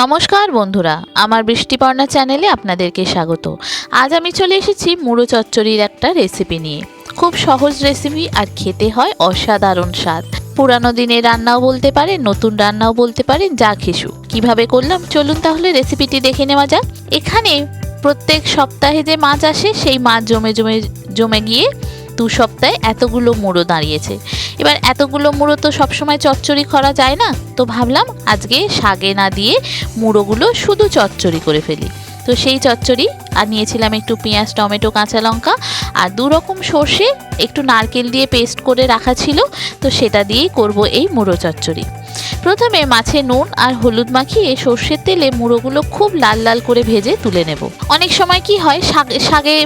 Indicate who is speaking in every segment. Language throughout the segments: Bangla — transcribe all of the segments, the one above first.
Speaker 1: নমস্কার বন্ধুরা, আমার বৃষ্টিপর্ণা চ্যানেলে আপনাদেরকে স্বাগত। আজ আমি চলে এসেছি মুড়ো চচ্চড়ির একটা রেসিপি নিয়ে। খুব সহজ রেসিপি আর খেতে হয় অসাধারণ স্বাদ। পুরানো দিনের রান্নাও বলতে পারেন নতুন রান্নাও বলতে পারেন যা খেসু। কীভাবে করলাম? চলুন তাহলে রেসিপিটি দেখে নেওয়া যাক। এখানে প্রত্যেক সপ্তাহে যে মাছ আসে, সেই মাছ জমে জমে জমে গিয়ে দু সপ্তাহে এতগুলো মুড়ো দাঁড়িয়েছে। এবার এতগুলো মুড়ো তো সবসময় চচ্চড়ি করা যায় না। তো ভাবলাম আজকে শাগে না দিয়ে মুড়োগুলো শুধু চচ্চড়ি করে ফেলি। তো সেই চচ্চড়ি, আর নিয়েছিলাম একটু পেঁয়াজ, টমেটো, কাঁচা লঙ্কা, আর দু রকম সর্ষে, একটু নারকেল দিয়ে পেস্ট করে রাখা ছিল, তো সেটা দিয়েই করব এই মুড়ো চচ্চড়ি। প্রথমে মাছে নুন আর হলুদ মাখিয়ে সর্ষের তেলে মুড়োগুলো খুব লাল লাল করে ভেজে তুলে নেব। অনেক সময় কি হয়, শাক শাগে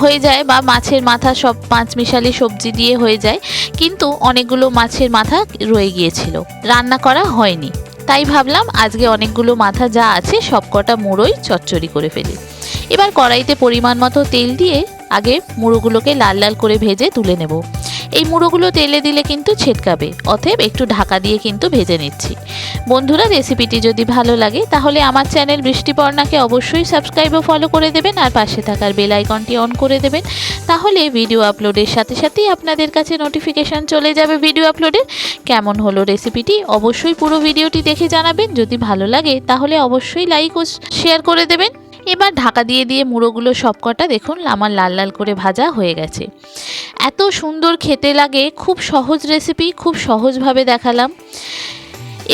Speaker 1: হয়ে যায় বা মাছের মাথা সব পাঁচ মিশালি সবজি দিয়ে হয়ে যায়, কিন্তু অনেকগুলো মাছের মাথা রয়ে গিয়েছিল। রান্না করা হয়নি। তাই ভাবলাম আজকে অনেকগুলো মাথা যা আছে সবকটা মুড়োই চচ্চড়ি করে ফেলি। এবার কড়াইতে পরিমাণ মতো তেল দিয়ে আগে মুড়োগুলোকে লাল লাল করে ভেজে তুলে নেব। এই মুড়োগুলো তেলে দিলে কিন্তু ছেটকাবে। অতএব একটু ঢাকা দিয়ে কিন্তু ভেজে নিচ্ছি। বন্ধুরা, রেসিপিটি যদি ভালো লাগে, তাহলে আমার চ্যানেল বৃষ্টিপর্ণাকে অবশ্যই সাবস্ক্রাইব ও ফলো করে দেবেন আর পাশে থাকার বেল আইকনটি অন করে দেবেন। তাহলে ভিডিও আপলোডের সাথে সাথেই আপনাদের কাছে নোটিফিকেশান চলে যাবে ভিডিও আপলোডের। কেমন হলো রেসিপিটি অবশ্যই পুরো ভিডিওটি দেখে জানাবেন। যদি ভালো লাগে, তাহলে অবশ্যই লাইক ও শেয়ার করে দেবেন। এবার ঢাকা দিয়ে দিয়ে মুড়োগুলো সবকটা দেখুন, আমার লাল লাল করে ভাজা হয়ে গেছে। এত সুন্দর খেতে লাগে, খুব সহজ রেসিপি খুব সহজভাবে দেখালাম।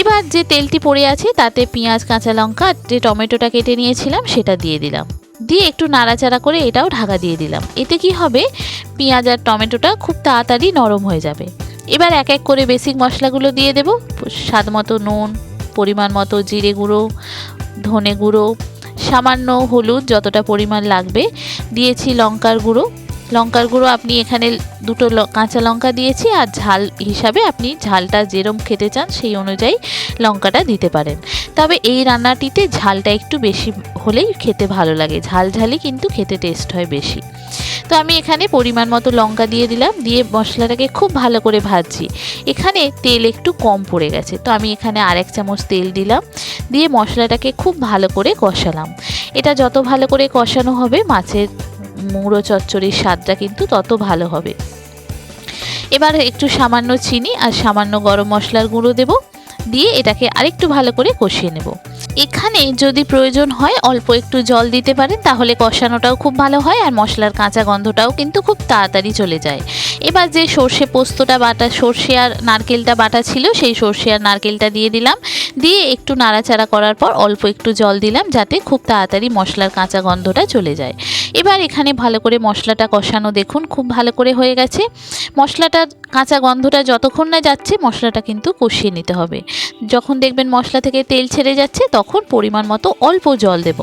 Speaker 1: এবার যে তেলটি পড়ে আছে, তাতে পেঁয়াজ, কাঁচা লঙ্কা, যে টমেটোটা কেটে নিয়েছিলাম, সেটা দিয়ে দিলাম। দিয়ে একটু নাড়াচাড়া করে এটাও ঢাকা দিয়ে দিলাম। এতে কি হবে? পেঁয়াজ আর টমেটোটা খুব তাড়াতাড়ি নরম হয়ে যাবে। এবার এক এক করে বেসিক মশলাগুলো দিয়ে দেব। স্বাদ মতো নুন, পরিমাণ মতো জিরে গুঁড়ো, ধনে গুঁড়ো সামান্য হলুদ যতটা পরিমাণ লাগবে। দিয়েছি লঙ্কার গুঁড়ো। লঙ্কার গুঁড়ো আপনি এখানে দুটো কাঁচা লঙ্কা দিয়েছি আর ঝাল হিসাবে আপনি ঝালটা যেরম খেতে চান সেই অনুযায়ী লঙ্কাটা দিতে পারেন। তবে এই রান্নাটিতে ঝালটা একটু বেশি হলেই খেতে ভালো লাগে। ঝাল ঝালই কিন্তু খেতে টেস্ট হয় বেশি। তো আমি এখানে পরিমাণ মতো লঙ্কা দিয়ে দিলাম, দিয়ে মশলাটাকে খুব ভালো করে ভাজছি। এখানে তেল একটু কম পড়ে গেছে, তো আমি এখানে আর এক চামচ তেল দিলাম, দিয়ে মশলাটাকে খুব ভালো করে কষালাম। এটা যত ভালো করে কষানো হবে, মাছের মুড়ো চচ্চড়ির স্বাদটা কিন্তু তত ভালো হবে। এবার একটু সামান্য চিনি আর সামান্য গরম মশলার গুঁড়ো দেব, দিয়ে এটাকে আরেকটু ভালো করে কষিয়ে নেব। এখানে যদি প্রয়োজন হয় অল্প একটু জল দিতে পারেন, তাহলে কষানোটাও খুব ভালো হয় আর মশলার কাঁচা গন্ধটাও কিন্তু খুব তাড়াতাড়ি চলে যায়। এবার যে সর্ষে পোস্তটা বাটা, সর্ষে আর নারকেলটা বাটা ছিল, সেই সর্ষে আর নারকেলটা দিয়ে দিলাম। দিয়ে একটু নাড়াচাড়া করার পর অল্প একটু জল দিলাম, যাতে খুব তাড়াতাড়ি মশলার কাঁচা গন্ধটা চলে যায়। এবার এখানে ভালো করে মশলাটা কষানো দেখুন, খুব ভালো করে হয়ে গেছে। মশলাটার কাঁচা গন্ধটা যতক্ষণ না যাচ্ছে, মশলাটা কিন্তু কষিয়ে নিতে হবে। যখন দেখবেন মশলা থেকে তেল ছেড়ে যাচ্ছে, তখন পরিমাণ মতো অল্প জল দেব।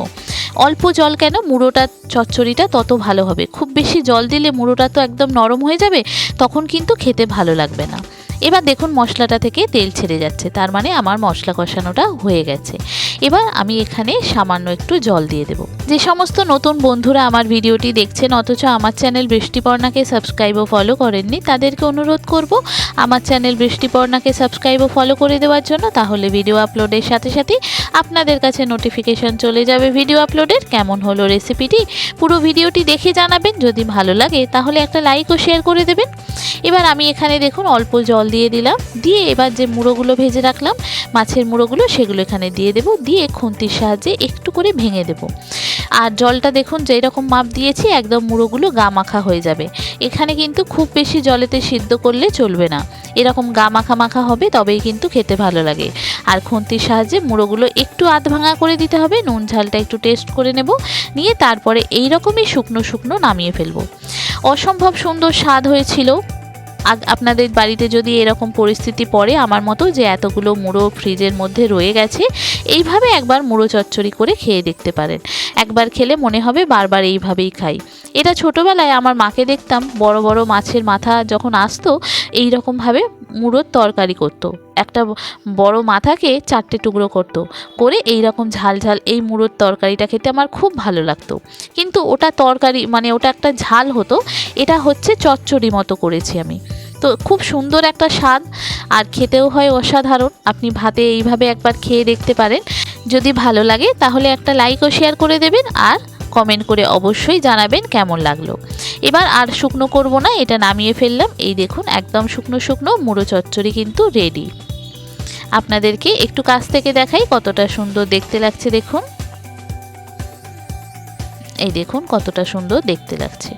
Speaker 1: অল্প জল কেন? মুড়োটা, চচ্চড়িটা তত ভালো হবে। খুব বেশি জল দিলে মুড়োটা তো একদম নরম হয়ে যাবে, তখন কিন্তু খেতে ভালো লাগবে না। এবার দেখুন মশলাটা থেকে তেল ছেড়ে যাচ্ছে, তার মানে আমার মশলা কষানোটা হয়ে গেছে। এবার আমি এখানে সামান্য একটু জল দিয়ে দেব। যে সমস্ত নতুন বন্ধুরা আমার ভিডিওটি দেখছেন, অথচ আমার চ্যানেল বৃষ্টিপর্ণাকে সাবস্ক্রাইব ও ফলো করেননি, তাদেরকে অনুরোধ করব আমার চ্যানেল বৃষ্টিপর্ণাকে সাবস্ক্রাইব ও ফলো করে দেওয়ার জন্য, তাহলে ভিডিও আপলোডের সাথে সাথে আপনাদের কাছে নোটিফিকেশন চলে যাবে ভিডিও আপলোডের। কেমন হলো রেসিপিটি পুরো ভিডিওটি দেখে জানাবেন, যদি ভালো লাগে তাহলে একটা লাইক ও শেয়ার করে দেবেন। এবার আমি এখানে দেখুন অল্প জল দিয়ে দিলাম। দিয়ে এবার যে মুড়োগুলো ভেজে রাখলাম, মাছের মুড়োগুলো সেগুলো এখানে দিয়ে দেবো। দিয়ে খুন্তির সাহায্যে একটু করে ভেঙে দেবো। আর জলটা দেখুন যেই রকম মাপ দিয়েছি, একদম মুড়োগুলো গা মাখা হয়ে যাবে। এখানে কিন্তু খুব বেশি জলেতে সিদ্ধ করলে চলবে না। এরকম গা মাখা মাখা হবে, তবেই কিন্তু খেতে ভালো লাগে। আর খুন্তির সাহায্যে মুড়োগুলো একটু আধ ভাঙা করে দিতে হবে, নুন ঝালটা একটু টেস্ট করে নেব। নিয়ে তারপরে এই রকমই শুকনো শুকনো নামিয়ে ফেলব। অসম্ভব সুন্দর স্বাদ হয়েছিল। আপনাদের বাড়িতে যদি এরকম পরিস্থিতি পড়ে আমার মতো যে এতগুলো মুড়ো ফ্রিজের মধ্যে রয়ে গেছে, এইভাবে একবার মুড়ো চচ্চড়ি করে খেয়ে দেখতে পারেন। একবার খেলে মনে হবে বারবার এইভাবেই খাই। এটা ছোটোবেলায় আমার মাকে দেখতাম, বড় বড় মাছের মাথা যখন আসতো এই রকমভাবে মুড়োর তরকারি করতো। একটা বড় মাথাকে চারটে টুকরো করতো, করে এই রকম ঝাল ঝাল এই মুড়োর তরকারিটা খেতে আমার খুব ভালো লাগতো। কিন্তু ওটা তরকারি মানে ওটা একটা ঝাল হতো, এটা হচ্ছে চচ্চড়ি মতো করেছি আমি। তো খুব সুন্দর একটা স্বাদ, আর খেতেও হয় অসাধারণ। আপনি ভাতে এইভাবে একবার খেয়ে দেখতে পারেন। যদি ভালো লাগে, তাহলে একটা লাইক ও শেয়ার করে দেবেন, আর কমেন্ট করে অবশ্যই জানাবেন কেমন লাগল। এবার আর শুকনো করব না, এটা নামিয়ে ফেললাম। এই দেখুন, একদম শুকনো শুকনো, মুড়ো চচ্চড়ি কিন্তু রেডি আপনাদেরকে একটু কাছ থেকে দেখাই কতটা সুন্দর দেখতে লাগছে, দেখুন। এই দেখুন, কতটা সুন্দর দেখতে লাগছে।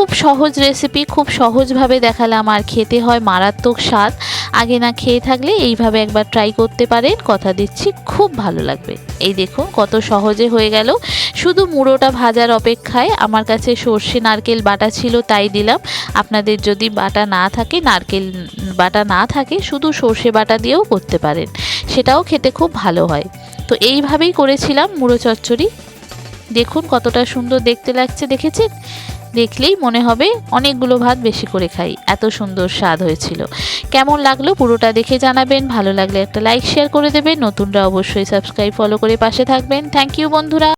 Speaker 1: খুব সহজ রেসিপি খুব সহজভাবে দেখালাম আর খেতে হয় মারাত্মক স্বাদ। আগে না খেয়ে থাকলে এইভাবে একবার ট্রাই করতে পারেন, কথা দিচ্ছি, খুব ভালো লাগবে। এই দেখুন কত সহজে হয়ে গেল। শুধু মুড়োটা ভাজার অপেক্ষায় আমার কাছে সর্ষে নারকেল বাটা ছিল তাই দিলাম। আপনাদের যদি বাটা না থাকে, নারকেল বাটা না থাকে, শুধু সর্ষে বাটা দিয়েও করতে পারেন। সেটাও খেতে খুব ভালো হয়। তো এইভাবেই করেছিলাম মুড়ো চচ্চড়ি। দেখুন কতটা সুন্দর দেখতে লাগছে, দেখেছেন? দেখলেই মনে হবে অনেকগুলো ভাত বেশি করে খাই। এত সুন্দর স্বাদ হয়েছিল। কেমন লাগল পুরোটা দেখে জানাবেন। ভালো লাগলে একটা লাইক শেয়ার করে দেবেন। নতুনরা অবশ্যই সাবস্ক্রাইব ফলো করে পাশে থাকবেন। থ্যাংক ইউ বন্ধুরা।